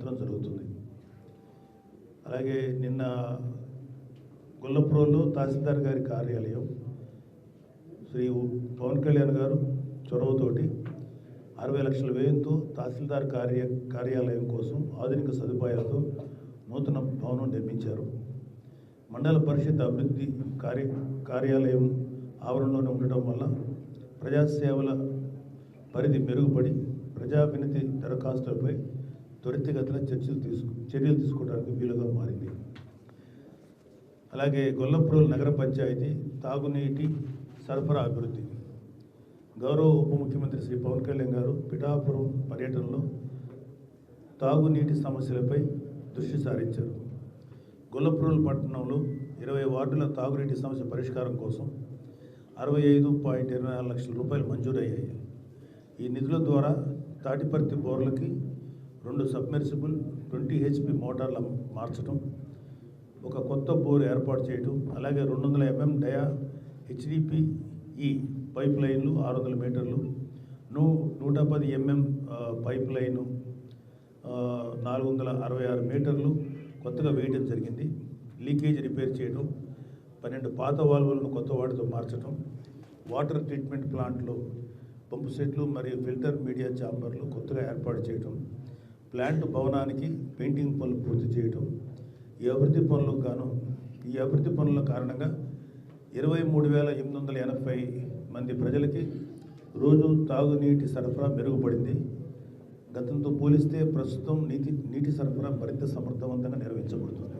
మాత్రం జరుగుతుంది. అలాగే నిన్న గొల్లప్రోలో తహసీల్దార్ గారి కార్యాలయం శ్రీ పవన్ కళ్యాణ్ గారు చొరవతోటి అరవై లక్షల వ్యయంతో తహసీల్దార్ కార్య కార్యాలయం కోసం ఆధునిక సదుపాయాలతో నూతన భవనం నిర్మించారు. మండల పరిషత్ అభివృద్ధి కార్య కార్యాలయం ఆవరణలోనే ఉండటం వల్ల ప్రజాసేవల పరిధి మెరుగుపడి ప్రజా వినతి దరఖాస్తులపై త్వరితగతిన చర్చలు తీసుకు చర్యలు తీసుకోవడానికి వీలుగా మారింది. అలాగే గొల్లప్రోలు నగర పంచాయతీ తాగునీటి సరఫరా అభివృద్ధి. గౌరవ ఉప ముఖ్యమంత్రి శ్రీ పవన్ కళ్యాణ్ గారు పిఠాపురం పర్యటనలో తాగునీటి సమస్యలపై దృష్టి సారించారు. గొల్లప్రోలు పట్టణంలో ఇరవై వార్డుల తాగునీటి సమస్య పరిష్కారం కోసం అరవై ఐదు పాయింట్ ఇరవై నాలుగు లక్షల రూపాయలు మంజూరయ్యాయి. ఈ నిధుల ద్వారా తాటిపర్తి బోర్లకి రెండు సబ్మెర్సిబుల్ ట్వంటీ హెచ్పి మోటార్ల మార్చడం ఒక కొత్త బోర్ ఏర్పాటు చేయడం అలాగే రెండు వందల ఎంఎం డయా హెచ్డిపిఈ ఈ పైప్ లైన్లు ఆరు వందల మీటర్లు నూ నూట పది ఎంఎం పైప్ లైను నాలుగు వందల అరవై ఆరు మీటర్లు కొత్తగా వేయడం జరిగింది. లీకేజ్ రిపేర్ చేయడం పన్నెండు పాత వాల్వులను కొత్త వాటితో మార్చడం వాటర్ ట్రీట్మెంట్ ప్లాంట్లో పంపు సెట్లు మరియు ఫిల్టర్ మీడియా ఛాంబర్లు కొత్తగా ఏర్పాటు చేయడం ప్లాంట్ భవనానికి పెయింటింగ్ పనులు పూర్తి చేయటం ఈ అభివృద్ధి పనులకు గాను ఈ అభివృద్ధి పనుల కారణంగా ఇరవై మూడు వేల ఎనిమిది వందల ఎనభై మంది ప్రజలకి రోజు తాగునీటి సరఫరా మెరుగుపడింది. గతంతో పోలిస్తే ప్రస్తుతం నీటి నీటి సరఫరా మరింత సమర్థవంతంగా నిర్వహించబడుతుంది.